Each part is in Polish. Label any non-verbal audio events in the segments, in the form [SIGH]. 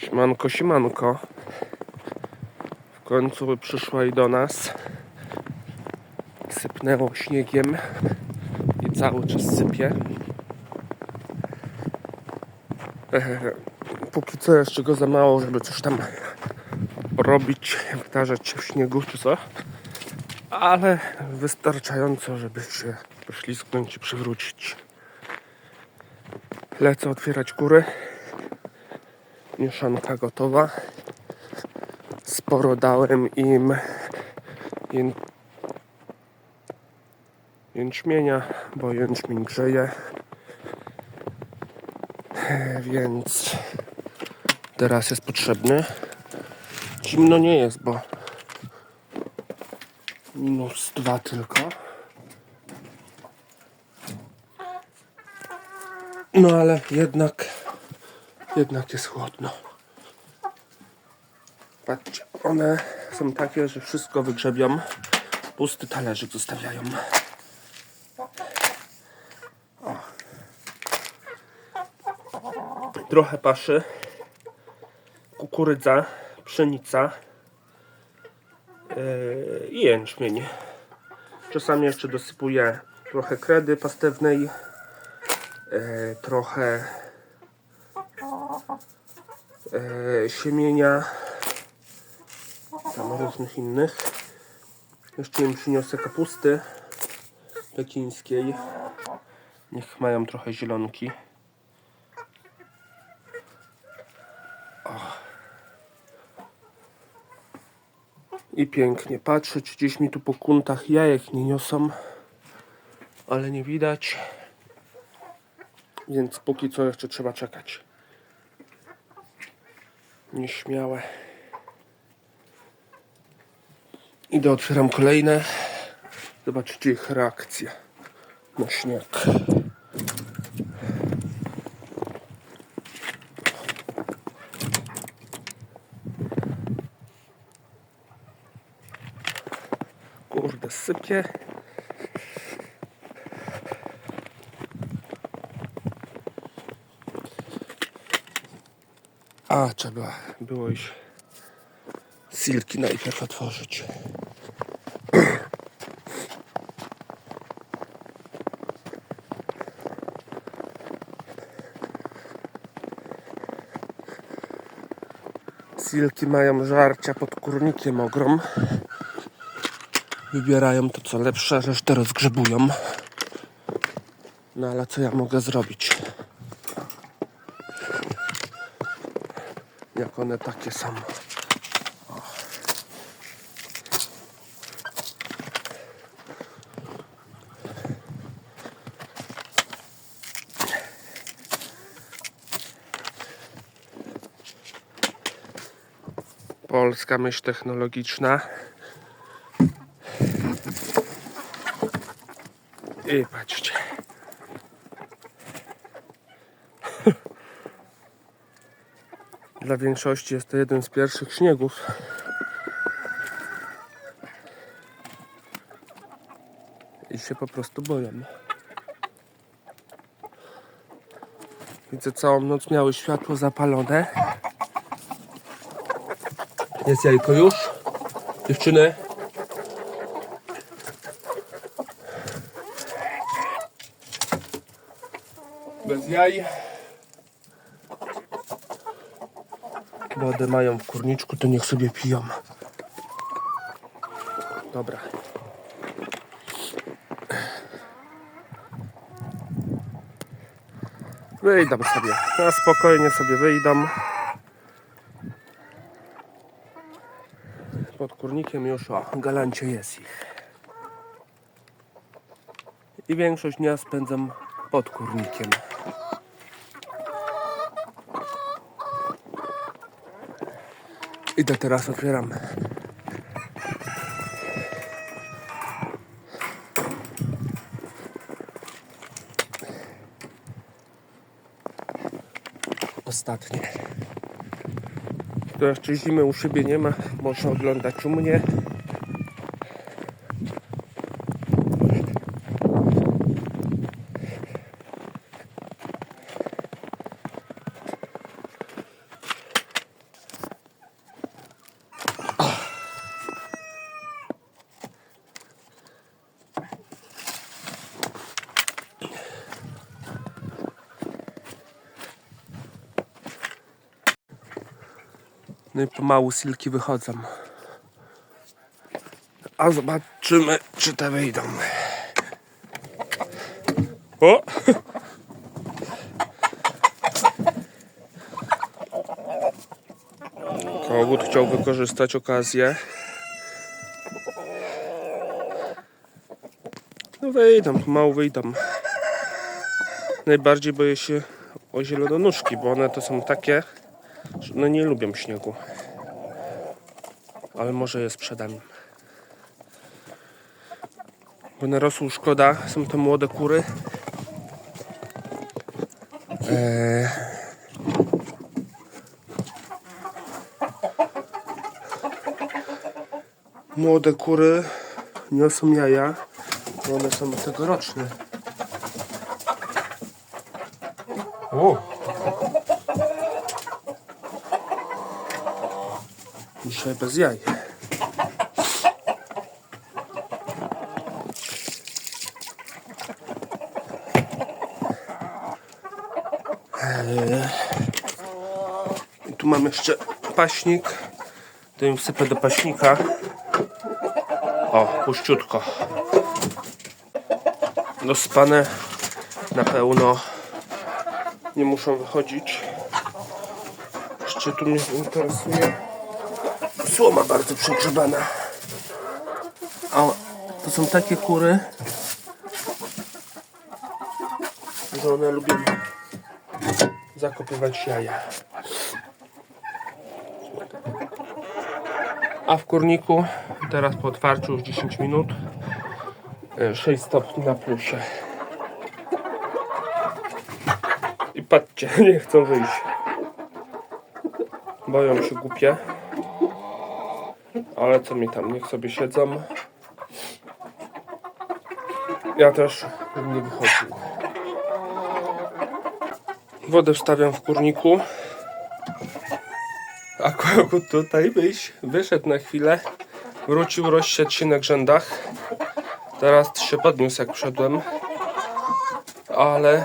Siemanko, siemanko. W końcu przyszła i do nas. Sypnęło śniegiem i cały czas sypie. Póki co jeszcze go za mało, żeby coś tam robić, wtarzać się w śniegu czy co. Ale wystarczająco, żeby się poślizgnąć i przywrócić. Lecę otwierać kury. Mieszanka gotowa. Sporo dałem im ję... jęczmienia, bo jęczmień grzeje. E, Więc teraz jest potrzebny. Zimno nie jest, bo minus dwa tylko. No ale jednak, jednak jest chłodno. Patrzcie, one są takie, że wszystko wygrzebią. Pusty talerzyk zostawiają. O. Trochę paszy. Kukurydza, pszenica yy, i jęczmień. Czasami jeszcze dosypuję trochę kredy pastewnej e, trochę e, siemienia tam różnych innych. Jeszcze im przyniosę kapusty pekińskiej. Niech mają trochę zielonki. I pięknie patrzeć. Gdzieś mi tu po kuntach jajek nie niosą ale nie widać. Więc póki co jeszcze trzeba czekać. Nieśmiałe. Idę, otwieram kolejne. Zobaczycie ich reakcję na śnieg. Kurde, sypie. A, trzeba było iść silki najpierw otworzyć. Silki mają żarcia pod kurnikiem ogrom. Wybierają to co lepsze, resztę rozgrzebują. No ale co ja mogę zrobić? Jak one takie są. Polska myśl technologiczna. I patrzcie. Dla większości jest to jeden z pierwszych śniegów. I się po prostu boją. Widzę całą noc miały światło zapalone. Jest jajko już. Dziewczyny. Bez jaj. Wodę mają w kurniczku, to niech sobie piją. Dobra. Wyjdą sobie. Na spokojnie sobie wyjdą. Pod kurnikiem już o, galancie jest ich. I większość dnia spędzam pod kurnikiem. Idę teraz, otwieram. Ostatnie. To jeszcze zimy u siebie nie ma. Można oglądać u mnie. No i pomału silki wychodzą. A zobaczymy, czy te wyjdą. O! Kogut chciał wykorzystać okazję. No wyjdą, pomału wyjdą. Najbardziej boję się o zielononóżki, bo one to są takie, no nie lubią śniegu. Ale może je sprzedam. Bo narosł szkoda, są to młode kury. Eee. Młode kury niosą jaja, one są tegoroczne. O! Dzisiaj bez jaj. I tu mam jeszcze paśnik. To im wsypę do paśnika. O, puściutko. Dospane na pełno. Nie muszą wychodzić. Jeszcze tu mnie interesuje. Słoma bardzo przegrzebana. O, to są takie kury, że one lubią zakopywać jaja. A w kurniku teraz po otwarciu już 10 minut e, 6 stopni na plusie. I patrzcie, [LAUGHS] nie chcą wyjść. Boją się głupie. Ale co mi tam, niech sobie siedzą. Ja też nie wychodził. Wodę wstawiam w kurniku. A kogut tutaj wyjść, wyszedł na chwilę. Wrócił rozsiać się na grzędach. Teraz się podniósł jak wszedłem. Ale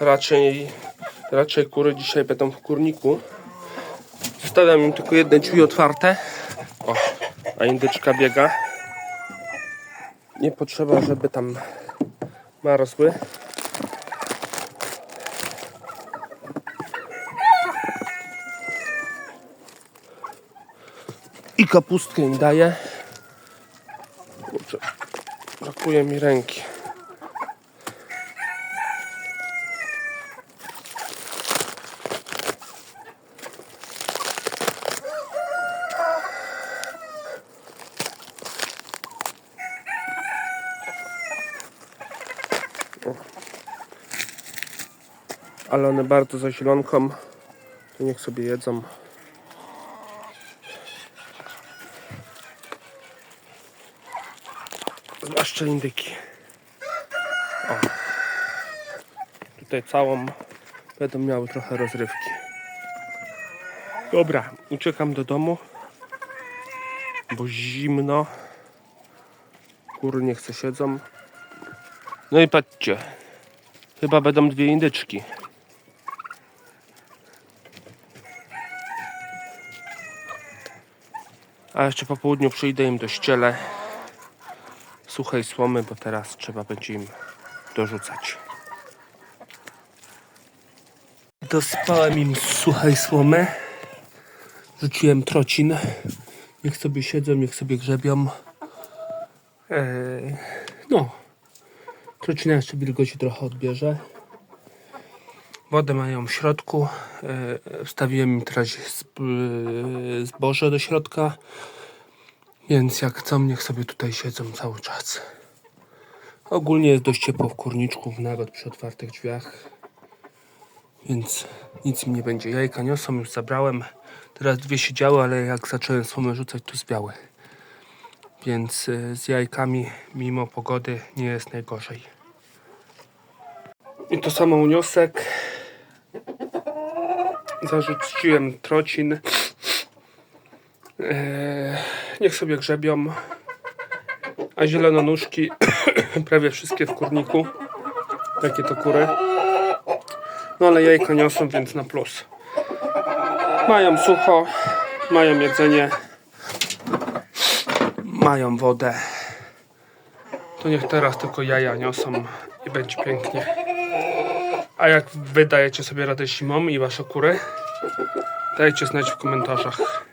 raczej, raczej kury dzisiaj będą w kurniku. Zostawiam im tylko jedne drzwi otwarte. O, a indyczka biega. Nie potrzeba, żeby tam marzły. I kapustkę im daję. Kurczę, brakuje mi ręki. Ale one bardzo za zielonką, to niech sobie jedzą. Zwłaszcza indyki. O. Tutaj całą będą miały trochę rozrywki. Dobra, uciekam do domu, bo zimno. Kury nie chce siedzą. No i patrzcie, chyba będą dwie indyczki. A jeszcze po południu przyjdę im do ściele suchej słomy, bo teraz trzeba będzie im dorzucać. Dospałem im suchej słomy. Rzuciłem trocin. Niech sobie siedzą, niech sobie grzebią. Eee, no. Trocina jeszcze wilgoci trochę odbierze. Wodę mają w środku. E, wstawiłem im teraz zb- zboże do środka. Więc jak chcą, niech sobie tutaj siedzą cały czas. Ogólnie jest dość ciepło w kurniczku, nawet przy otwartych drzwiach. Więc nic im nie będzie. Jajka niosą, już zabrałem. Teraz dwie siedziały, ale jak zacząłem słomę rzucać, to zwiały. Więc y, z jajkami, mimo pogody, nie jest najgorzej. I to samo uniosek. Zarzuciłem trocin. Eee, niech sobie grzebią. A zielononóżki [COUGHS] prawie wszystkie w kurniku. Takie to kury. No ale jajko niosą, więc na plus. Mają sucho, mają jedzenie, mają wodę. To niech teraz tylko jaja niosą i będzie pięknie. A jak wy dajecie sobie radę zimą i wasze kury, dajcie znać w komentarzach.